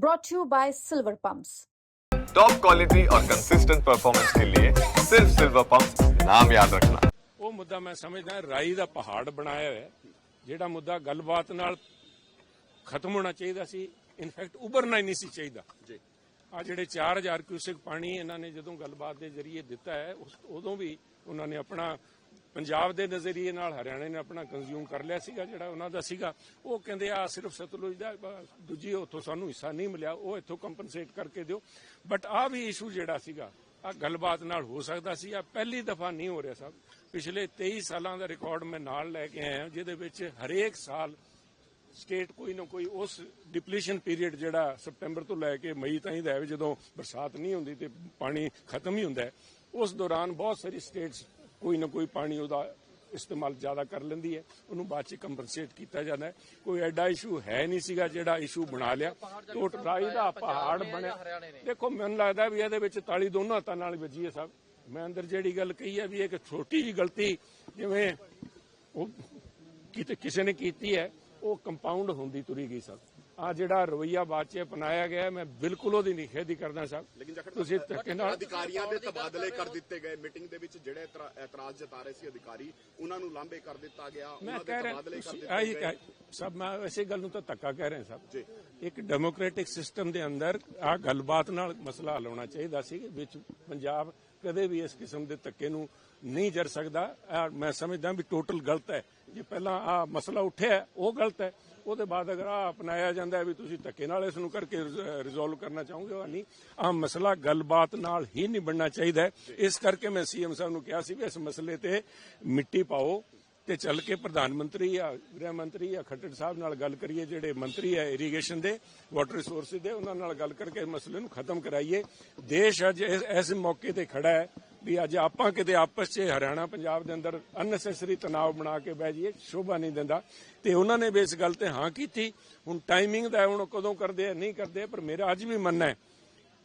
brought to you by Silver Pumps. Top quality और consistent performance के लिए सिर्फ सिल्वर पंप नाम याद रखना ਉਹ ਮੁੱਦਾ ਮੈਂ ਸਮਝਦਾ ਰਾਈ ਦਾ ਪਹਾੜ ਬਣਾਇਆ ਹੋਇਆ ਹੈ। ਜਿਹੜਾ ਮੁੱਦਾ ਗੱਲਬਾਤ ਨਾਲ ਖਤਮ ਹੋਣਾ ਚਾਹੀਦਾ ਸੀ ਇਨਫੈਕਟ ਉਭਰਨਾ ਹੀ ਨਹੀਂ ਸੀ ਚਾਹੀਦਾ ਜੀ ਆ ਜਿਹੜੇ 4000 ਕਿਊਸੈਕ ਪਾਣੀ ਇਹਨਾਂ ਨੇ ਜਦੋਂ ਗੱਲਬਾਤ ਦੇ ਜ਼ਰੀਏ ਦਿੱਤਾ ਹੈ ਉਸ ਉਦੋਂ ਵੀ ਉਹਨਾਂ ਨੇ ਆਪਣਾ ਪੰਜਾਬ ਦੇ ਨਜ਼ਰੀਏ ਨਾਲ ਹਰਿਆਣੇ ਨੇ ਆਪਣਾ ਕੰਜ਼ਿਊਮ ਕਰ ਲਿਆ ਸੀਗਾ, ਜਿਹੜਾ ਉਹਨਾਂ ਦਾ ਸੀਗਾ। ਉਹ ਕਹਿੰਦੇ ਆ ਸਿਰਫ ਸਤਲੁਜ ਦਾ ਦੂਜੀ ਉੱਥੋਂ ਸਾਨੂੰ ਹਿੱਸਾ ਨਹੀਂ ਮਿਲਿਆ, ਉਹ ਇੱਥੋਂ ਕੰਪਨਸੇਟ ਕਰਕੇ ਦਿਓ। ਬਟ ਆ ਵੀ ਇਸ਼ੂ ਜਿਹੜਾ ਸੀਗਾ ਆ ਗੱਲਬਾਤ ਨਾਲ ਹੋ ਸਕਦਾ ਸੀ ਆ ਪਹਿਲੀ ਦਫਾ ਨਹੀਂ ਹੋ ਰਿਹਾ ਸਾਹਿਬ ਪਿਛਲੇ 23 ਸਾਲਾਂ ਦਾ ਰਿਕਾਰਡ ਮੈਂ ਨਾਲ ਲੈ ਕੇ ਆਇਆ, ਜਿਹਦੇ ਵਿੱਚ ਹਰੇਕ ਸਾਲ ਸਟੇਟ ਕੋਈ ਨਾ ਕੋਈ ਉਸ ਡਿਪਲੀਸ਼ਨ ਪੀਰੀਅਡ ਜਿਹੜਾ ਸਪਟੈਂਬਰ ਤੋਂ ਲੈ ਕੇ ਮਈ ਤਾਈਂ ਦਾ ਹੈ ਜਦੋਂ ਬਰਸਾਤ ਨਹੀਂ ਹੁੰਦੀ ਤੇ ਪਾਣੀ ਖਤਮ ਹੀ ਹੁੰਦਾ ਹੈ, ਉਸ ਦੌਰਾਨ ਬਹੁਤ ਸਾਰੀ ਸਟੇਟਸ ਕੋਈ ਨਾ ਕੋਈ ਪਾਣੀ ਉਹਦਾ ਇਸਤੇਮਾਲ ਜ਼ਿਆਦਾ ਕਰ ਲੈਂਦੀ ਹੈ। ਉਹਨੂੰ ਬਾਅਦ ਚ ਕੰਪਨਸੇਟ ਕੀਤਾ ਜਾਂਦਾ ਹੈ। ਕੋਈ ਐਡਾ ਇਸ਼ੂ ਹੈ ਨਹੀਂ ਸੀਗਾ ਜਿਹੜਾ ਇਸ਼ੂ ਬਣਾ ਲਿਆ। ਟੋਟ ਰਾਈ ਦਾ ਪਹਾੜ ਬਣਿਆ। ਦੇਖੋ ਮੈਨੂੰ ਲੱਗਦਾ ਵੀ ਇਹਦੇ ਵਿੱਚ ਤਾਲੀ ਦੋਨੋਂ ਹੱਥਾਂ ਨਾਲ ਵੱਜੀ ਹੈ ਸਾਹਿਬ। ਮੈਂ ਅੰਦਰ ਜਿਹੜੀ ਗੱਲ ਕਹੀ ਹੈ ਵੀ ਇੱਕ ਛੋਟੀ ਜਿਹੀ ਗਲਤੀ ਜਿਵੇਂ ਉਹ ਕਿਤੇ ਕਿਸੇ ਨੇ ਕੀਤੀ ਹੈ ਉਹ ਕੰਪਾਊਂਡ ਹੁੰਦੀ ਤੁਰੀ ਗਈ ਸਰ ਆ ਜਿਹੜਾ ਰਵਈਆ ਬਾਅਦ ਚ ਅਪਣਾਇਆ ਗਿਆ ਮੈਂ ਬਿਲਕੁਲ ਉਹਦੀ ਨਿਖੇਧੀ ਕਰਦਾ ਸਰ ਲੇਕਿਨ ਜਖੜ ਤੁਸੀਂ ਧੱਕੇ ਨਾਲ ਅਧਿਕਾਰੀਆਂ ਦੇ ਤਬਾਦਲੇ ਕਰ ਦਿੱਤੇ ਗਏ। ਮੀਟਿੰਗ ਦੇ ਵਿੱਚ ਜਿਹੜੇ ਇਤਰਾ- ਇਤਰਾਜ਼ ਜਤਾ ਰਹੇ ਸੀ ਅਧਿਕਾਰੀ ਉਹਨਾਂ ਨੂੰ ਲਾਂਭੇ ਕਰ ਦਿੱਤਾ ਗਿਆ। ਉਹਨਾਂ ਦੇ ਤਬਾਦਲੇ ਕਰ ਦਿੱਤੇ ਗਏ। ਸਭ ਮੈਂ ਇਸੇ ਗੱਲ ਨੂੰ ਤਾਂ ਧੱਕਾ ਕਹਿ ਰਿਹਾ ਸਭ ਜੀ। ਇੱਕ ਡੈਮੋਕ੍ਰੈਟਿਕ ਸਿਸਟਮ ਦੇ ਅੰਦਰ ਆ ਗੱਲਬਾਤ ਨਾਲ ਮਸਲਾ ਹੱਲ ਹੋਣਾ ਚਾਹੀਦਾ ਸੀ ਵਿੱਚ ਪੰਜਾਬ ਕਦੇ ਵੀ ਇਸ ਕਿਸਮ ਦੇ ਧੱਕੇ ਨੂੰ ਨਹੀਂ ਜਰ ਸਕਦਾ। ਮੈਂ ਸਮਝਦਾ ਵੀ ਟੋਟਲ ਗਲਤ ਹੈ। ਜੇ ਪਹਿਲਾਂ ਆ ਮਸਲਾ ਉੱਠਿਆ, ਉਹ ਗਲਤ ਹੈ। ਉਹਦੇ ਬਾਅਦ ਅਗਰ ਆ ਅਪਣਾਇਆ ਜਾਂਦਾ ਵੀ ਤੁਸੀਂ ਧੱਕੇ ਨਾਲ ਇਸ ਨੂੰ ਕਰਕੇ ਰਿਜ਼ੋਲਵ ਕਰਨਾ ਚਾਹੋਗੇ ਉਹ ਨਹੀਂ, ਆ ਮਸਲਾ ਗੱਲਬਾਤ ਨਾਲ ਹੀ ਨਿਬੜਨਾ ਚਾਹੀਦਾ ਇਸ ਕਰਕੇ ਮੈਂ ਸੀਐਮ ਸਾਹਿਬ ਨੂੰ ਕਿਹਾ ਸੀ ਵੀ ਇਸ ਮਸਲੇ ਤੇ ਮਿੱਟੀ ਪਾਓ ਤੇ ਚੱਲ ਕੇ ਪ੍ਰਧਾਨ ਮੰਤਰੀ ਜਾਂ ਗ੍ਰਹਿ ਮੰਤਰੀ ਜਾਂ ਖੱਟੜ ਸਾਹਿਬ ਨਾਲ ਗੱਲ ਕਰੀਏ, ਜਿਹੜੇ ਮੰਤਰੀ ਹੈ ਇਰੀਗੇਸ਼ਨ ਦੇ ਵਾਟਰ ਰਿਸੋਰਸ ਦੇ, ਉਹਨਾਂ ਨਾਲ ਗੱਲ ਕਰਕੇ ਮਸਲੇ ਨੂੰ ਖਤਮ ਕਰਾਈਏ। ਦੇਸ਼ ਅੱਜ ਇਸ ਮੌਕੇ ਤੇ ਖੜਾ ਹੈ। ਵੀ ਅੱਜ ਆਪਾਂ ਕਿਤੇ ਆਪਸ 'ਚ ਹਰਿਆਣਾ ਪੰਜਾਬ ਦੇ ਅੰਦਰ ਅਨਨੈਸੈਸਰੀ ਤਣਾਅ ਬਣਾ ਕੇ ਬਹਿ ਜਾਈਏ, ਸ਼ੋਭਾ ਨਹੀਂ ਦਿੰਦਾ। ਤੇ ਉਹਨਾਂ ਨੇ ਵੀ ਇਸ ਗੱਲ ਤੇ ਹਾਂ ਕੀਤੀ। ਹੁਣ ਟਾਈਮਿੰਗ ਦਾ ਹੁਣ ਕਦੋਂ ਕਰਦੇ ਆ, ਨਹੀਂ ਕਰਦੇ ਪਰ ਮੇਰਾ ਅੱਜ ਵੀ ਮੰਨਣਾ ਹੈ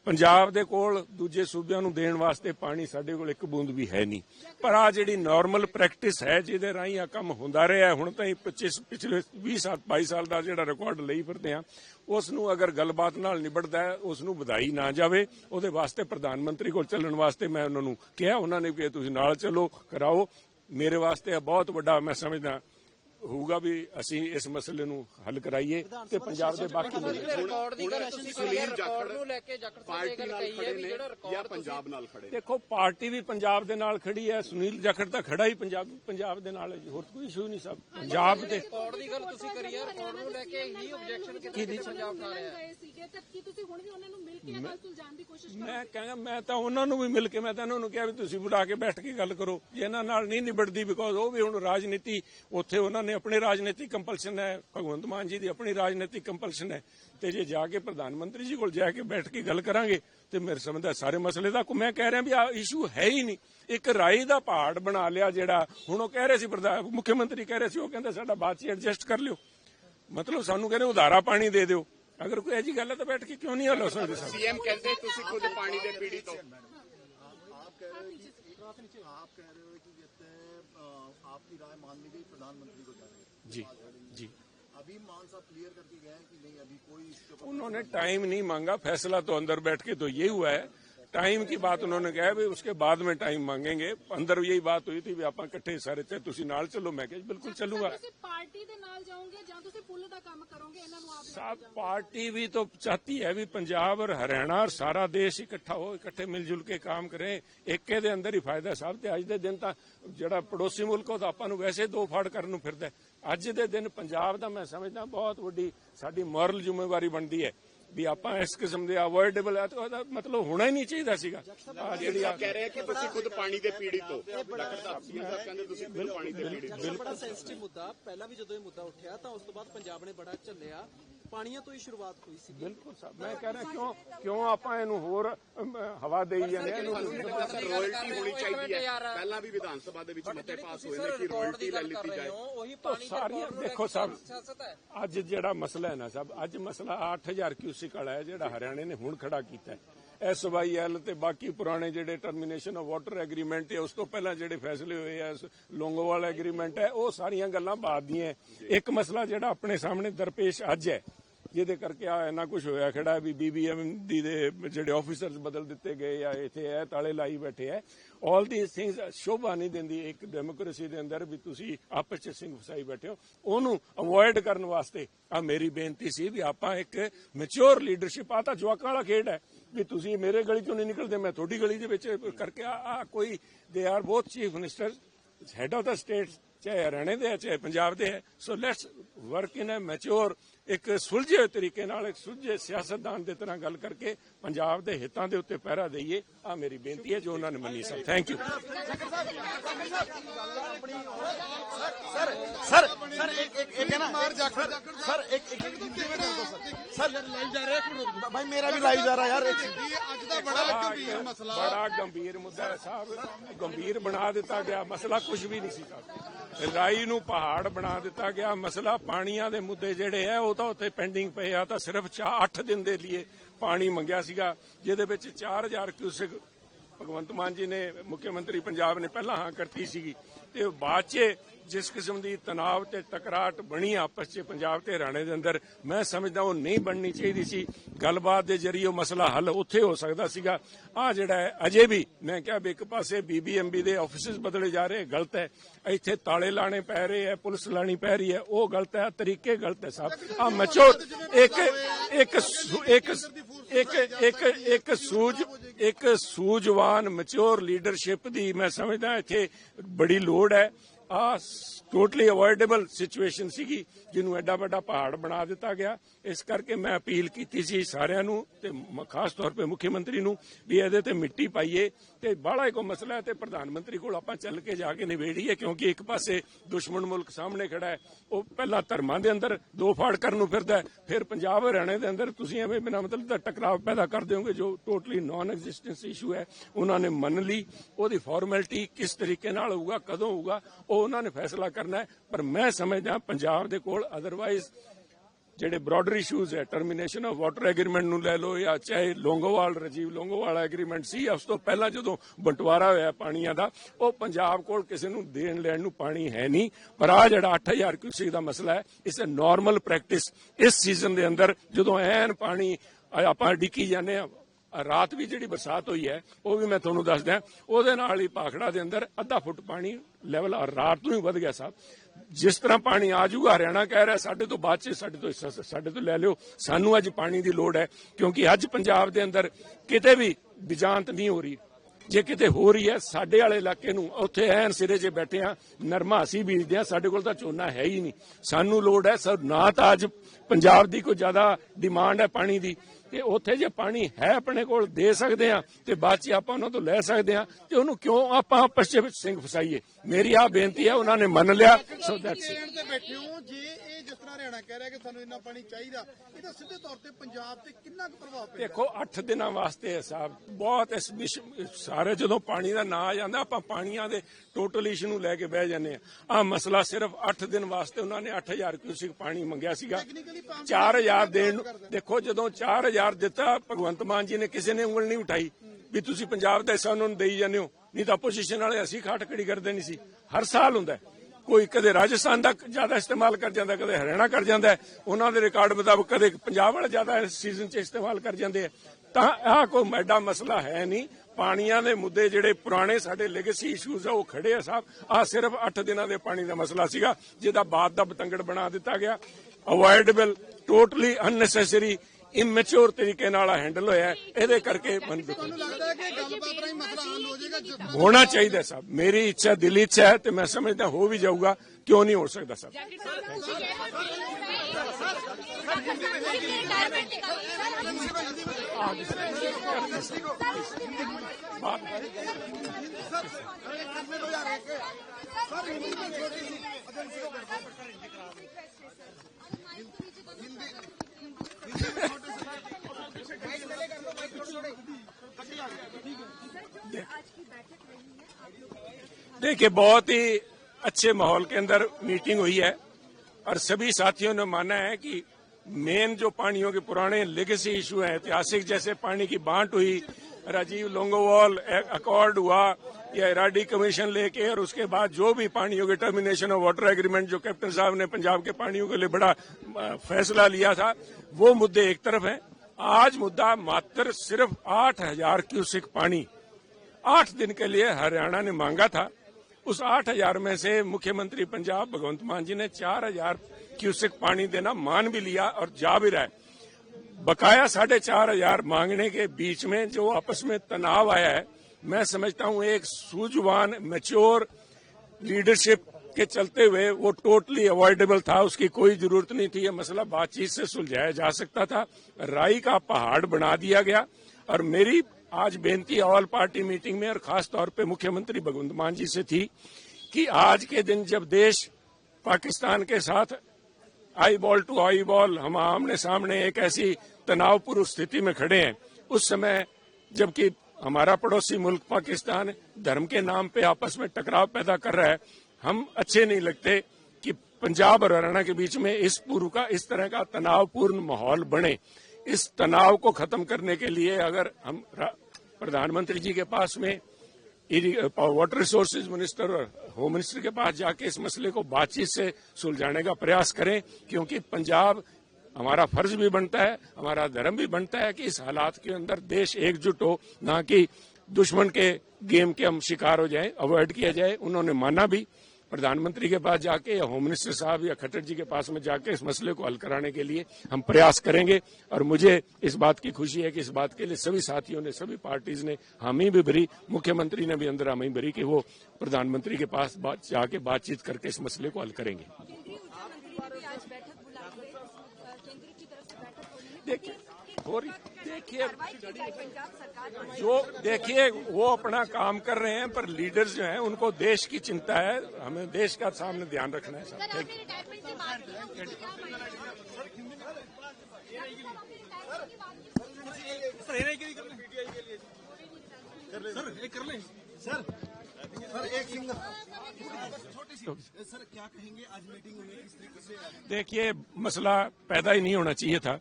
ਪੰਜਾਬ ਦੇ ਕੋਲ ਦੂਜੇ ਸੂਬਿਆਂ ਨੂੰ ਦੇਣ ਵਾਸਤੇ ਪਾਣੀ ਸਾਡੇ ਕੋਲ ਇੱਕ ਬੂੰਦ ਵੀ ਹੈ ਨਹੀਂ। ਪਰ ਆ ਜਿਹੜੀ ਨਾਰਮਲ ਪ੍ਰੈਕਟਿਸ ਹੈ, ਜਿਹਦੇ ਰਾਹੀਂ ਆ ਕੰਮ ਹੁੰਦਾ ਰਿਹਾ, ਹੁਣ ਤਾਂ 25 ਪਿਛਲੇ 20 ਸਾਲ 22 ਸਾਲ ਦਾ ਜਿਹੜਾ ਰਿਕਾਰਡ ਲਈ ਫਿਰਦੇ ਆ ਉਸ ਨੂੰ ਅਗਰ ਗੱਲਬਾਤ ਨਾਲ ਨਿਬੜਦਾ ਹੈ, ਉਸ ਨੂੰ ਵਧਾਈ ਨਾ ਜਾਵੇ, ਉਹਦੇ ਵਾਸਤੇ ਪ੍ਰਧਾਨ ਮੰਤਰੀ ਕੋਲ ਚੱਲਣ ਵਾਸਤੇ ਮੈਂ ਉਹਨਾਂ ਨੂੰ ਕਿਹਾ, ਉਹਨਾਂ ਨੇ ਕਿ ਤੁਸੀਂ ਨਾਲ ਚੱਲੋ, ਕਰਾਓ। ਮੇਰੇ ਵਾਸਤੇ ਇਹ ਬਹੁਤ ਵੱਡਾ, ਮੈਂ ਸਮਝਦਾ ਹੋਊਗਾ ਵੀ ਅਸੀਂ ਇਸ ਮਸਲੇ ਨੂੰ ਹੱਲ ਕਰਾਈਏ ਤੇ ਪੰਜਾਬ ਦੇ ਬਾਕੀ ਮੁੱਦੇ ਰਿਕਾਰਡ ਦੀ ਗੱਲ ਤੁਸੀਂ ਕਰੀ ਸੁਨੀਲ ਜਾਖੜ ਨੂੰ ਲੈ ਕੇ ਜਾਖੜ ਸਾਹਿਬ ਇਹ ਗੱਲ ਕਹੀ ਹੈ ਵੀ ਜਿਹੜਾ ਰਿਕਾਰਡ ਪੰਜਾਬ ਨਾਲ ਖੜੇ ਨੇ? ਦੇਖੋ ਪਾਰਟੀ ਵੀ ਪੰਜਾਬ ਦੇ ਨਾਲ ਖੜੀ ਹੈ ਸੁਨੀਲ ਜਾਖੜ ਤਾਂ ਖੜਾ ਹੀ ਪੰਜਾਬ ਪੰਜਾਬ ਦੇ ਨਾਲ ਹੈ ਹੋਰ ਕੋਈ ਇਸ਼ੂ ਨਹੀਂ ਸਭ ਪੰਜਾਬ ਦੇ ਰਿਕਾਰਡ ਦੀ ਗੱਲ ਤੁਸੀਂ ਕਰੀ ਹੈ ਰਿਕਾਰਡ ਨੂੰ ਲੈ ਕੇ ਹੀ ਆਬਜੈਕਸ਼ਨ ਕਿਤੇ ਕਿਤੇ ਪੰਜਾਬ ਉਠਾ ਰਿਹਾ ਹੈ ਗਏ ਸੀਗੇ ਤਾਂ ਕੀ ਤੁਸੀਂ ਹੁਣ ਵੀ ਉਹਨਾਂ ਨੂੰ ਮਿਲ ਕੇ ਇਹ ਗੱਲ ਸੁਲਝਾਉਣ ਦੀ ਕੋਸ਼ਿਸ਼ ਮੈਂ ਕਹਿੰਦਾ ਮੈਂ ਤਾਂ ਉਹਨਾਂ ਨੂੰ ਵੀ ਮਿਲ ਕੇ ਮੈਂ ਤਾਂ ਉਹਨਾਂ ਨੂੰ ਕਿਹਾ ਵੀ ਤੁਸੀਂ ਬੁਲਾ ਕੇ ਬੈਠ ਕੇ ਗੱਲ ਕਰੋ। ਜੇ ਇਹਨਾਂ ਨਾਲ ਨਹੀਂ ਨਿਬੜਦੀ ਬਿਕੋਜ਼ ਉਹ ਵੀ ਹੁਣ ਰਾਜਨੀਤੀ ਉੱਥੇ ਉਹਨਾਂ ਨੇ ਆਪਣੇ ਰਾਜਨੀਤਿਕ ਕੰਪਲਸ਼ਨ ਹੈ ਭਗਵੰਤ ਮਾਨ ਜੀ ਦੀ ਆਪਣੀ ਰਾਜਨੀਤਿਕ ਕੰਪਲਸ਼ਨ ਹੈ। ਤੇ ਜੇ ਜਾ ਕੇ ਪ੍ਰਧਾਨ ਮੰਤਰੀ ਜੀ ਕੋਲ ਜਾ ਕੇ ਬੈਠ ਕੇ ਗੱਲ ਕਰਾਂਗੇ ਤੇ ਮੇਰੇ ਸਮਝਦਾ ਸਾਰੇ ਮਸਲੇ ਦਾ ਮੈਂ ਕਹਿ ਰਿਹਾ ਵੀ ਆ ਇਸ਼ੂ ਹੈ ਹੀ ਨਹੀਂ। ਇੱਕ ਰਾਈ ਦਾ ਪਹਾੜ ਬਣਾ ਲਿਆ ਜਿਹੜਾ ਹੁਣ ਉਹ ਕਹਿ ਰਹੇ ਸੀ ਪ੍ਰਧਾਨ ਮੁੱਖ ਮੰਤਰੀ ਕਹਿ ਰਹੇ ਸੀ ਉਹ ਕਹਿੰਦੇ ਸਾਡਾ ਬਾਤਚੀਤ ਐਡਜਸਟ ਕਰ ਲਿਓ। ਮਤਲਬ ਸਾਨੂੰ ਕਹਿੰਦੇ ਉਧਾਰਾ ਪਾਣੀ ਦੇ ਦਿਓ। ਅਗਰ ਕੋਈ ਐਜੀ ਗੱਲ ਹੈ ਤਾਂ ਬੈਠ ਕੇ ਕਿਉਂ ਨਹੀਂ ਹਲੋ ਸਕਦੇ? ਸਾਹਿਬ ਸੀਐਮ ਕਹਿੰਦੇ ਤੁਸੀਂ ਖੁਦ ਪਾਣੀ ਦੇ ਪੀੜੀ ਤੋਂ। ਆਪ ਕਹਿ ਰਹੇ ਹੋ ਆਪ ਕਹਿ ਰਹੇ ਹੋ आपकी राय मान ली गई प्रधानमंत्री को जाने जी जी अभी मान साहब क्लियर करके गए हैं कि नहीं अभी कोई इसके ऊपर उन्होंने टाइम नहीं मांगा फैसला तो अंदर बैठ के तो ये हुआ है टाइम की बात उन्होंने कहा भी उसके बाद में टाइम मांगेंगे अंदर यही बात हुई थी भी ਆਪਾਂ ਇਕੱਠੇ ਸਾਰੇ ਤੇ ਤੁਸੀਂ ਨਾਲ ਚੱਲੋ ਮੈਂ ਕਿਹਾ ਜੀ ਬਿਲਕੁਲ ਚੱਲੂਗਾ ਤੁਸੀਂ ਪਾਰਟੀ ਦੇ ਨਾਲ ਜਾਓਗੇ ਜਾਂ ਤੁਸੀਂ ਪੁੱਲ ਦਾ ਕੰਮ ਕਰੋਗੇ ਇਹਨਾਂ ਨੂੰ ਆਪ ਲੈ ਕੇ साहब ਜਾਓਗੇ? पार्टी भी तो चाहती है भी पंजाब और हरियाणा और सारा देश इकट्ठा हो इकट्ठे मिलजुल के काम करें ਏਕੇ ਦੇ ਅੰਦਰ ਹੀ ਫਾਇਦਾ ਸਾਹਿਬ ਤੇ ਅੱਜ ਦੇ ਦਿਨ ਤਾਂ ਜਿਹੜਾ ਪੜੋਸੀ ਮੁਲਕ ਉਹ ਤਾਂ ਆਪਾਂ ਨੂੰ ਵੈਸੇ ਦੋ ਫਾੜ ਕਰਨ ਨੂੰ ਫਿਰਦਾ ਹੈ। ਅੱਜ ਦੇ ਦਿਨ ਪੰਜਾਬ ਦਾ ਮੈਂ ਸਮਝਦਾ ਬਹੁਤ ਵੱਡੀ ਸਾਡੀ ਮੋਰਲ ਜ਼ਿੰਮੇਵਾਰੀ ਬਣਦੀ ਹੈ ਵੀ ਆਪਾਂ ਇਸ ਕਿਸਮ ਦੇ ਅਵੋਇਡੇਬਲ ਹੈ ਤਾਂ ਉਹਦਾ ਮਤਲਬ ਹੋਣਾ ਹੀ ਨਹੀਂ ਚਾਹੀਦਾ ਸੀਗਾ। ਜਿਹੜੀ ਆ- ਕਹਿ ਰਹੇ ਕਿ ਤੁਸੀਂ ਖੁਦ ਪਾਣੀ ਦੇ ਪੀੜਿਤ ਹੋ ਡਾਕਟਰ ਸਾਹਿਬ ਸਾਹਿਬ ਕਹਿੰਦੇ ਤੁਸੀਂ ਖੁਦ ਪਾਣੀ ਦੇ ਪੀੜਿਤ ਹੋ ਬੜਾ ਸੈਂਸਿਟਿਵ ਮੁੱਦਾ। ਪਹਿਲਾਂ ਵੀ ਜਦੋਂ ਇਹ ਮੁੱਦਾ ਉੱਠਿਆ ਤਾਂ ਉਸ ਤੋਂ ਬਾਅਦ ਪੰਜਾਬ ਨੇ ਬੜਾ ਝੱਲਿਆ। ਪਾਣੀਆਂ ਤੋਂ ਹੀ ਸ਼ੁਰੂਆਤ ਹੋਈ ਸੀ ਬਿਲਕੁਲ ਸਾਹਿਬ ਮੈਂ ਕਹਿ ਰਿਹਾ ਕਿਉਂ ਕਿਉਂ ਆਪਾਂ ਇਹਨੂੰ ਹੋਰ ਅਮ, ਹਵਾ ਦੇਈ ਜਾਂਦੇ ਹਾਂ ਇਹਨੂੰ ਰਾਇਲਟੀ ਹੋਣੀ ਚਾਹੀਦੀ ਹੈ। ਪਹਿਲਾਂ ਵੀ ਵਿਧਾਨ ਸਭਾ ਦੇ ਵਿੱਚ ਮਤੇ ਪਾਸ ਹੋਏ ਨੇ ਕਿ ਰਾਇਲਟੀ ਲੈ ਲਿੱਤੀ ਜਾਏ। ਉਹੀ ਪਾਣੀ ਸਾਰੀਆਂ ਦੇਖੋ ਸਾਹਿਬ ਅੱਜ ਜਿਹੜਾ ਮਸਲਾ ਹੈ ਨਾ ਸਾਹਿਬ ਅੱਜ ਮਸਲਾ 8000 ਕਿਊਸਿਕ ਵਾਲਾ ਹੈ ਜਿਹੜਾ ਹਰਿਆਣੇ ਨੇ ਹੁਣ ਖੜਾ ਕੀਤਾ ਹੈ। ਐਸਵਾਈਐਲ ਤੇ ਬਾਕੀ ਪੁਰਾਣੇ ਜਿਹੜੇ ਟਰਮੀਨੇਸ਼ਨ ਆਫ ਵਾਟਰ ਐਗਰੀਮੈਂਟ ਹੈ, ਉਸ ਤੋਂ ਪਹਿਲਾਂ ਜਿਹੜੇ ਫੈਸਲੇ ਹੋਏ ਆ ਲੋਂਗੋਵਾਲ ਐਗਰੀਮੈਂਟ ਹੈ, ਉਹ ਸਾਰੀਆਂ ਗੱਲਾਂ ਬਾਅਦ ਦੀਆਂ ਹੈ। ਇੱਕ ਮਸਲਾ ਜਿਹੜਾ ਆਪਣੇ ਸਾਹਮਣੇ ਦਰਪੇਸ਼ ਅੱਜ ਹੈ ਜਿਹਦੇ ਕਰਕੇ ਆ ਇੰਨਾ ਕੁਝ ਹੋਇਆ। ਖੜਾ ਵੀ ਬੀਬੀਐਮ ਦੀ ਦੇ ਜਿਹੜੇ ਆਫੀਸਰਸ ਬਦਲ ਦਿੱਤੇ ਗਏ ਆ, ਇੱਥੇ ਇਹ ਤਾਲੇ ਲਾਈ ਬੈਠੇ ਆ। ਆਲ ਥੀਸ ਥਿੰਗਸ ਸ਼ੋਭਾ ਨਹੀਂ ਦਿੰਦੀ ਇੱਕ ਡੈਮੋਕ੍ਰੇਸੀ ਦੇ ਅੰਦਰ ਵੀ ਤੁਸੀਂ ਆਪਸ ਚ ਸਿੰਘ ਫਸਾਈ ਬੈਠੇ ਹੋ। ਉਹਨੂੰ ਅਵੋਇਡ ਕਰਨ ਵਾਸਤੇ ਆ ਮੇਰੀ ਬੇਨਤੀ ਸੀ ਵੀ ਆਪਾਂ ਇੱਕ ਮੈਚੁਰ ਲੀਡਰਸ਼ਿਪ ਆ ਤਾਂ ਜਵਾਕਾਂ ਵਾਲਾ ਖੇਡ ਹੈ ਵੀ ਤੁਸੀਂ ਮੇਰੇ ਗਲੀ ਚੋਂ ਨਹੀਂ ਨਿਕਲਦੇ, ਮੈਂ ਤੁਹਾਡੀ ਗਲੀ ਦੇ ਵਿੱਚ ਕਰਕੇ ਆ ਕੋਈ they are both chief minister head of the state ਚਾਹੇ ਹਰਿਆਣੇ ਦੇ ਹੈ ਚਾਹੇ ਪੰਜਾਬ ਦੇ ਹੈ so let's work in a mature ਇੱਕ ਸੁਲਝੇ ਤਰੀਕੇ ਨਾਲ ਇੱਕ ਸੁਲਝੇ ਸਿਆਸਤਦਾਨ ਦੇ ਤਰ੍ਹਾਂ ਗੱਲ ਕਰਕੇ ਪੰਜਾਬ ਦੇ ਹਿੱਤਾਂ ਦੇ ਉੱਤੇ ਪਹਿਰਾ ਦੇਈਏ ਆ ਮੇਰੀ ਬੇਨਤੀ ਹੈ ਜੋ ਉਹਨਾਂ ਨੇ ਮੰਨੀ sir thank you sir sir sir ਇੱਕ ਇੱਕ ਇੱਕ ਨਾ ਮਾਰ ਜਾਖੜ ਸਰ ਇੱਕ ਇੱਕ ਸਰ ਲਾਈ ਜਾ ਰਿਹਾ ਭਾਈ ਮੇਰਾ ਵੀ ਲਾਈ ਜਾ ਰਿਹਾ ਯਾਰ ਅੱਜ ਦਾ ਬੜਾ ਗੰਭੀਰ ਮਸਲਾ ਬੜਾ ਮੁੱਦਾ ਗੰਭੀਰ ਬਣਾ ਦਿੱਤਾ ਗਿਆ ਮਸਲਾ ਕੁਝ ਵੀ ਨਹੀਂ ਸੀ ਰਾਈ ਨੂੰ ਪਹਾੜ ਬਣਾ ਦਿੱਤਾ ਗਿਆ ਮਸਲਾ ਪਾਣੀਆਂ ਦੇ ਮੁੱਦੇ ਜਿਹੜੇ ਹੈ ਉਹ ਤਾਂ ਉੱਥੇ ਪੈਂਡਿੰਗ ਪਏ ਆ ਤਾਂ ਸਿਰਫ 8 ਦਿਨ ਦੇ ਲਈ ਪਾਣੀ ਮੰਗਿਆ ਸੀ ਸੀਗਾ, ਜਿਹਦੇ ਵਿੱਚ 4000 ਕਿਊਸਿਕ ਭਗਵੰਤ ਮਾਨ ਜੀ ਨੇ, ਮੁੱਖ ਮੰਤਰੀ ਪੰਜਾਬ ਨੇ ਪਹਿਲਾਂ ਹਾਂ ਕਰਤੀ ਸੀਗੀ। ਤੇ ਬਾਅਦ 'ਚ ਜਿਸ ਕਿਸਮ ਦੀ ਤਣਾਅ ਤੇ ਟਕਰਾਟ ਬਣੀ ਆਪਸ 'ਚ ਪੰਜਾਬ ਤੇ ਹਰਿਆਣੇ ਦੇ ਅੰਦਰ ਮੈਂ ਸਮਝਦਾ ਉਹ ਨਹੀਂ ਬਣਨੀ ਚਾਹੀਦੀ ਸੀ। ਗੱਲਬਾਤ ਦੇ ਜ਼ਰੀਏ ਉਹ ਮਸਲਾ ਹੱਲ ਉੱਥੇ ਹੋ ਸਕਦਾ ਸੀਗਾ। ਆ ਜਿਹੜਾ ਹੈ ਅਜੇ ਵੀ ਮੈਂ ਕਿਹਾ ਵੀ ਇੱਕ ਪਾਸੇ ਬੀਬੀਐਮਬੀ ਦੇ ਆਫਿਸਿਸ ਬਦਲੇ ਜਾ ਰਹੇ ਗਲਤ ਹੈ। ਇੱਥੇ ਤਾਲੇ ਲਾਣੇ ਪੈ ਰਹੇ ਹੈ ਪੁਲਿਸ ਲਾਣੀ ਪੈ ਰਹੀ ਹੈ ਉਹ ਗਲਤ ਹੈ ਤਰੀਕੇ ਗਲਤ ਹੈ ਸਾਹਿਬ ਆ ਮਚੋਰ ਇੱਕ ਇੱਕ ਇੱਕ ਇੱਕ ਇੱਕ ਇੱਕ ਸੂਝ ਇੱਕ ਸੂਝਵਾਨ ਮੈਚੁਰ ਲੀਡਰਸ਼ਿਪ ਦੀ ਮੈਂ ਸਮਝਦਾ ਇੱਥੇ ਬੜੀ ਲੋੜ ਹੈ। ਆ ਟੋਟਲੀ ਅਵੋਇਡੇਬਲ ਸਿਚੁਏਸ਼ਨ ਸੀਗੀ, ਜਿਹਨੂੰ ਐਡਾ ਵੱਡਾ ਪਹਾੜ ਬਣਾ ਦਿੱਤਾ ਗਿਆ। ਇਸ ਕਰਕੇ ਮੈਂ ਅਪੀਲ ਕੀਤੀ ਸੀ ਸਾਰਿਆਂ ਨੂੰ ਤੇ ਖਾਸ ਤੌਰ ਤੇ ਮੁੱਖ ਮੰਤਰੀ ਨੂੰ ਵੀ ਇਹਦੇ ਤੇ ਮਿੱਟੀ ਪਾਈਏ। ਤੇ ਬਾਹਲਾ ਕੋ ਮਸਲਾ ਤੇ ਪ੍ਰਧਾਨ ਮੰਤਰੀ ਕੋਲ ਆਪਾਂ ਚੱਲ ਕੇ ਜਾ ਕੇ ਨਿਬੇੜੀਏ, ਕਿਉਂਕਿ ਇੱਕ ਪਾਸੇ ਦੁਸ਼ਮਣ ਮੁਲਕ ਸਾਹਮਣੇ ਖੜਾ ਹੈ, ਉਹ ਪਹਿਲਾਂ ਧਰਮਾਂ ਦੇ ਅੰਦਰ ਦੋ ਫਾੜ ਕਰਨ ਨੂੰ ਫਿਰਦਾ ਫਿਰ ਪੰਜਾਬ ਹਰਿਆਣੇ ਦੇ ਅੰਦਰ ਤੁਸੀਂ ਐਵੇਂ ਬਿਨਾਂ ਮਤਲਬ ਦਾ ਟਕਰਾਅ ਪੈਦਾ ਕਰ ਦਿਓਗੇ ਜੋ ਟੋਟਲੀ ਨਾਨ ਐਗਜ਼ਿਸਟੈਂਸ ਇਸ਼ੂ ਹੈ, ਉਹਨਾਂ ਨੇ ਮੰਨ ਲਈ, ਉਹਦੀ ਫਾਰਮੈਲਿਟੀ ਕਿਸ ਤਰੀਕੇ ਨਾਲ ਹੋਊਗਾ, ਕਦੋਂ ਹੋਊਗਾ, ਉਹ ਉਹਨਾਂ ਨੇ ਫੈਸਲਾ ਕਰਨਾ ਹੈ, ਪਰ ਮੈਂ ਸਮਝਦਾ ਪੰਜਾਬ ਦੇ ਕੋਲ ਅਦਰਵਾਈਜ਼ ਜਿਹੜੇ ਬ੍ਰੌਡਰ ਇਸ਼ੂਜ਼ ਹੈ ਟਰਮੀਨੇਸ਼ਨ ਆਫ ਵਾਟਰ ਐਗਰੀਮੈਂਟ ਨੂੰ ਲੈ ਲਓ ਜਾਂ ਚਾਹੇ ਲੋਂਗੋਵਾਲ ਰਾਜੀਵ ਲੋਂਗੋਵਾਲ ਐਗਰੀਮੈਂਟ ਸੀ, ਉਸ ਤੋਂ ਪਹਿਲਾਂ ਜਦੋਂ ਬੰਟਵਾਰਾ ਹੋਇਆ ਪਾਣੀਆਂ ਦਾ, ਉਹ ਪੰਜਾਬ ਕੋਲ ਕਿਸੇ ਨੂੰ ਦੇਣ ਲੈਣ ਨੂੰ ਪਾਣੀ ਹੈ ਨਹੀਂ। ਪਰ ਆ ਜਿਹੜਾ 8000 ਕਿਊਸਿਕ ਦਾ ਮਸਲਾ ਹੈ ਇਸ ਅ ਨਾਰਮਲ ਪ੍ਰੈਕਟਿਸ ਇਸ ਸੀਜ਼ਨ ਦੇ ਅੰਦਰ ਜਦੋਂ ਐਨ ਪਾਣੀ ਆਪਾਂ ਡਿੱਕੀ ਜਾਂਦੇ ਆ ਰਾਤ ਵੀ ਜਿਹੜੀ ਬਰਸਾਤ ਹੋਈ ਹੈ, ਉਹ ਵੀ ਮੈਂ ਤੁਹਾਨੂੰ ਦੱਸ ਦਿਆਂ ਉਹਦੇ ਨਾਲ ਹੀ ਪਾਖੜਾ ਦੇ ਅੰਦਰ ਅੱਧਾ ਫੁੱਟ ਪਾਣੀ ਲੈਵਲ ਰਾਤ ਨੂੰ ਹੀ ਵਧ ਗਿਆ ਸਾਹਿਬ ਜਿਸ ਤਰ੍ਹਾਂ ਪਾਣੀ ਆ ਜਾਊਗਾ ਹਰਿਆਣਾ ਕਹਿ ਰਿਹਾ, ਸਾਡੇ ਤੋਂ ਬਾਅਦ ਚ ਸਾਡੇ ਤੋਂ ਹਿੱਸਾ ਸਾਡੇ ਤੋਂ ਲੈ ਲਿਓ। ਸਾਨੂੰ ਅੱਜ ਪਾਣੀ ਦੀ ਲੋੜ ਹੈ, ਕਿਉਂਕਿ ਅੱਜ ਪੰਜਾਬ ਦੇ ਅੰਦਰ ਕਿਤੇ ਵੀ ਬਿਜਾਂਤ ਨਹੀਂ ਹੋ ਰਹੀ। ਜੇ ਕਿਤੇ ਹੋ ਰਹੀ ਹੈ, ਸਾਡੇ ਵਾਲੇ ਇਲਾਕੇ ਨੂੰ ਉੱਥੇ ਐਨ ਸਿਰੇ 'ਚ ਬੈਠੇ ਆ, ਨਰਮਾ ਅਸੀਂ ਬੀਜਦੇ ਆ, ਸਾਡੇ ਕੋਲ ਤਾਂ ਝੋਨਾ ਹੈ ਹੀ ਨਹੀਂ। ਸਾਨੂੰ ਲੋੜ ਹੈ ਨਾ ਤਾਂ ਅੱਜ ਪੰਜਾਬ ਦੀ ਕੋਈ ਜ਼ਿਆਦਾ ਡਿਮਾਂਡ ਹੈ ਪਾਣੀ ਦੀ। ਤੇ ਉੱਥੇ ਜੇ ਪਾਣੀ ਹੈ ਆਪਣੇ ਕੋਲ ਦੇ ਸਕਦੇ ਆ ਤੇ ਬਾਅਦ ਚ ਆਪਾਂ ਉਹਨਾਂ ਤੋਂ ਲੈ ਸਕਦੇ ਆ ਤੇ ਉਹਨੂੰ ਕਿਉਂ ਆਪਾਂ ਆਪਸ ਚ ਸਿੰਘ ਫਸਾਈਏ? ਮੇਰੀ ਆ ਬੇਨਤੀ ਹੈ ਉਹਨਾਂ ਨੇ ਮੰਨ ਲਿਆ। ਸੋ ਦੈਟਸ ਇਟ ਤੇ ਬੈਠੇ ਹੋ। ਜੇ ਇਹ ਜਿਸ ਤਰ੍ਹਾਂ ਹਰਿਆਣਾ ਕਹਿ ਰਿਹਾ ਕਿ ਸਾਨੂੰ ਇੰਨਾ ਪਾਣੀ ਚਾਹੀਦਾ ਇਹਦਾ ਸਿੱਧੇ ਤੌਰ ਤੇ ਪੰਜਾਬ ਤੇ ਕਿੰਨਾ ਕੁ ਪ੍ਰਭਾਵ ਪੈਂਦਾ? ਦੇਖੋ 8 ਦਿਨਾਂ ਵਾਸਤੇ ਹੈ ਸਾਹਿਬ ਬਹੁਤ ਇਸ ਸਾਰੇ ਜਦੋਂ ਪਾਣੀ ਦਾ ਨਾਂ ਆ ਜਾਂਦਾ ਆਪਾਂ ਪਾਣੀਆਂ ਦੇ ਟੋਟਲ ਇਸ਼ੂ ਨੂੰ ਲੈ ਕੇ ਬਹਿ ਜਾਂਦੇ ਆ ਆ ਮਸਲਾ ਸਿਰਫ 8 ਦਿਨ ਵਾਸਤੇ ਉਹਨਾਂ ਨੇ 8000 ਕਿਊਸਿਕ ਪਾਣੀ ਮੰਗਿਆ ਸੀਗਾ। 4000 ਦੇਣ ਦੇਖੋ ਜਦੋਂ 4000 ਦਿੱਤਾ, ਭਗਵੰਤ ਮਾਨ ਜੀ ਨੇ ਕਿਸੇ ਨੇ ਉਂਗਲ ਨਹੀਂ ਉਠਾਈ ਵੀ ਤੁਸੀਂ ਪੰਜਾਬ ਦਾ ਹਿੱਸਾ ਉਹਨਾਂ ਨੂੰ ਦੇਈ ਜਾਂਦੇ ਹੋ। ਨਹੀਂ ਤਾਂ ਆਪੋਜੀਸ਼ਨ ਵਾਲੇ ਅਸੀਂ ਖਾਟ ਖੜੀ ਕਰਦੇ ਸੀ। ਹਰ ਸਾਲ ਹੁੰਦਾ ਹੈ। ਕੋਈ ਕਦੇ ਰਾਜਸਥਾਨ ਦਾ ਜ਼ਿਆਦਾ ਇਸਤੇਮਾਲ ਕਰ ਜਾਂਦਾ, ਕਦੇ ਹਰਿਆਣਾ ਕਰ ਜਾਂਦਾ ਉਹਨਾਂ ਦੇ ਰਿਕਾਰਡ ਮੁਤਾਬਕ ਕਦੇ ਪੰਜਾਬ ਵਾਲਾ ਜ਼ਿਆਦਾ ਸੀਜ਼ਨ 'ਚ ਇਸਤੇਮਾਲ ਕਰ ਜਾਂਦੇ ਆ। ਤਾਂ ਆਹ ਕੋਈ ਐਡਾ ਮਸਲਾ ਹੈ ਨਹੀਂ। ਪਾਣੀਆਂ ਦੇ ਮੁੱਦੇ ਜਿਹੜੇ ਪੁਰਾਣੇ ਸਾਡੇ ਲੈਗੇਸੀ ਇਸ਼ੂਜ਼ ਆ, ਉਹ ਖੜੇ ਆ ਸਾਹਿਬ। ਆ ਸਿਰਫ 8 ਦਿਨਾਂ ਦੇ ਪਾਣੀ ਦਾ ਮਸਲਾ ਸੀਗਾ, ਜਿਹਦਾ ਬਾਤ ਦਾ ਬਤੰਗੜ ਬਣਾ ਦਿੱਤਾ ਗਿਆ। ਅਵੋਇਡੇਬਲ ਟੋਟਲੀ ਅਨਨੈਸੈਸਰੀ ਇਮੈਚੁਰ ਤਰੀਕੇ ਨਾਲ ਹੈਂਡਲ ਹੋਇਆ। ਇਹਦੇ ਕਰਕੇ ਮਨ ਦੁਖੀ ਲੱਗਦਾ ਹੈ ਕਿ ਗੱਲਬਾਤ ਰਾਹੀਂ ਮਸਲਾ ਹੱਲ ਹੋ ਜਾਏਗਾ ਹੋਣਾ ਚਾਹੀਦਾ ਸਾਹਿਬ ਮੇਰੀ ਇੱਛਾ ਦਿਲੀ ਇੱਛਾ ਹੈ ਤੇ ਮੈਂ ਸਮਝਦਾ ਹੋ ਵੀ ਜਾਊਗਾ ਕਿਉਂ ਨਹੀਂ ਹੋ ਸਕਦਾ ਸਾਹਿਬ ਬਾਤ देखिए, बहुत ही अच्छे माहौल के अंदर मीटिंग हुई है और सभी साथियों ने माना है कि मेन जो पानियों के पुराने लेगेसी इशू हैं, ऐतिहासिक जैसे पानी की बांट हुई, राजीव लोंगोवाल अकॉर्ड हुआ या इराडी कमीशन लेके और उसके बाद जो भी पानियों के टर्मिनेशन और वाटर एग्रीमेंट जो कैप्टन साहब ने पंजाब के पानियों के लिए बड़ा फैसला लिया था, वो मुद्दे एक तरफ़ हैं। आज मुद्दा मात्र सिर्फ़ आठ हज़ार क्यूसिक पानी। आठ दिन के लिए हरियाणा ने मांगा था। उस आठ हज़ार में से मुख्यमंत्री पंजाब भगवंत मान जी ने चार हज़ार क्यूसेक पानी देना मान भी लिया और जा भी रहा है। बकाया साढ़े चार हज़ार मांगने के बीच में जो आपस में तनाव आया है, मैं समझता हूँ एक सूझवान मेच्योर लीडरशिप के चलते हुए वो टोटली अवॉइडेबल था, उसकी कोई ज़रूरत नहीं थी। ये मसला बातचीत से सुलझाया जा सकता था। राई का पहाड़ बना दिया गया और मेरी आज बेनती ऑल पार्टी मीटिंग में और खास तौर पे मुख्यमंत्री भगवंत मान जी से थी कि आज के दिन जब देश पाकिस्तान के साथ eye ball to eye ball हम आमने सामने एक ऐसी तनावपूर्ण स्थिति में खड़े हैं। उस समय जबकि हमारा पड़ोसी मुल्क पाकिस्तान धर्म के नाम पे आपस में टकराव पैदा कर रहा है हम अच्छे नहीं लगते कि पंजाब और हरियाणा के बीच में इस पूर्व का, इस तरह का तनावपूर्ण माहौल बने। इस तनाव को खत्म करने के लिए अगर हम प्रधानमंत्री जी के पास में वाटर रिसोर्सेज मिनिस्टर और होम मिनिस्टर के पास जाके इस मसले को बातचीत से सुलझाने का प्रयास करें, क्योंकि पंजाब हमारा फ़र्ज़ भी बनता है, हमारा धर्म भी बनता है कि इस हालात के अंदर देश एकजुट हो, ना कि दुश्मन के गेम के हम शिकार हो जाएँ, अवॉइड किया जाए, उन्होंने माना भी। प्रधानमंत्री के पास जाके या होम मिनिस्टर साहब या खट्टर जी के पास में जाके इस मसले को हल कराने के लिए हम प्रयास करेंगे। और मुझे इस बात की खुशी है कि इस बात के लिए सभी साथियों ने सभी पार्टीज़ ने हामी भी भरी मुख्यमंत्री ने भी अंदर हामी भरी कि वो प्रधानमंत्री के पास बात, जाके बातचीत करके इस मसले को हल करेंगे। देखिए हो रही देखिए जो देखिए वो अपना काम कर रहे हैं पर लीडर्स जो हैं उनको देश की चिंता है। हमें देश का सामने ध्यान रखना है सर तो- देखिए मसला पैदा ही नहीं होना चाहिए था।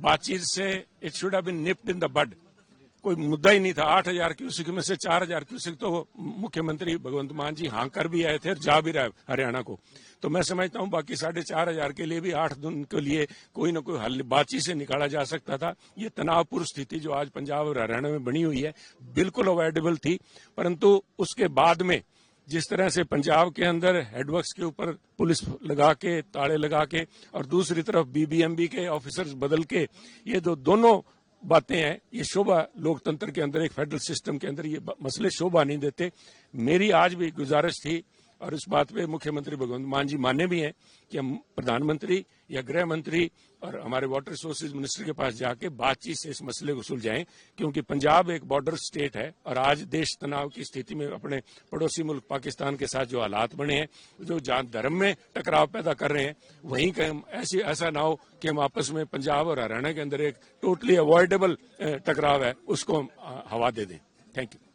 बातचीत से it should have been nipped in the bud कोई मुद्दा ही नहीं था। आठ हज़ार क्यूसिक में से चार हज़ार क्यूसिक तो मुख्यमंत्री भगवंत मान जी हाँ कर भी आए थे और जा भी रहे हरियाणा को। तो मैं समझता हूँ बाकी साढ़े चार हज़ार के लिए भी आठ दिन के लिए कोई ना कोई हल बातचीत से निकाला जा सकता था। ये तनावपूर्ण स्थिति जो आज पंजाब और हरियाणा में बनी हुई है, बिल्कुल अवॉइडेबल थी। परंतु उसके बाद में जिस तरह से पंजाब के अंदर हेडवर्क्स के ऊपर पुलिस लगा के ताड़े लगा के और दूसरी तरफ़ बीबीएमबी के ऑफिसर्स बदल के, ये जो दोनों बातें हैं। ये शोभा लोकतंत्र के अंदर, एक फेडरल सिस्टम के अंदर ये मसले शोभा नहीं देते। मेरी आज भी गुजारिश थी और इस बात पे मुख्यमंत्री भगवंत मान जी माने भी हैं कि हम प्रधानमंत्री या गृह मंत्री और हमारे वाटर रिसोर्सेज मिनिस्टर के पास जाके बातचीत से इस मसले को सुलझाएँ, क्योंकि पंजाब एक बॉर्डर स्टेट है और आज देश तनाव की स्थिति में अपने पड़ोसी मुल्क पाकिस्तान के साथ जो हालात बने हैं, जो जहाँ धर्म में टकराव पैदा कर रहे हैं, वहीं का ऐसी ऐसा ना हो कि हम आपस में पंजाब और हरियाणा के अंदर एक टोटली अवॉइडेबल टकराव है, उसको हम हवा दे दें। Thank you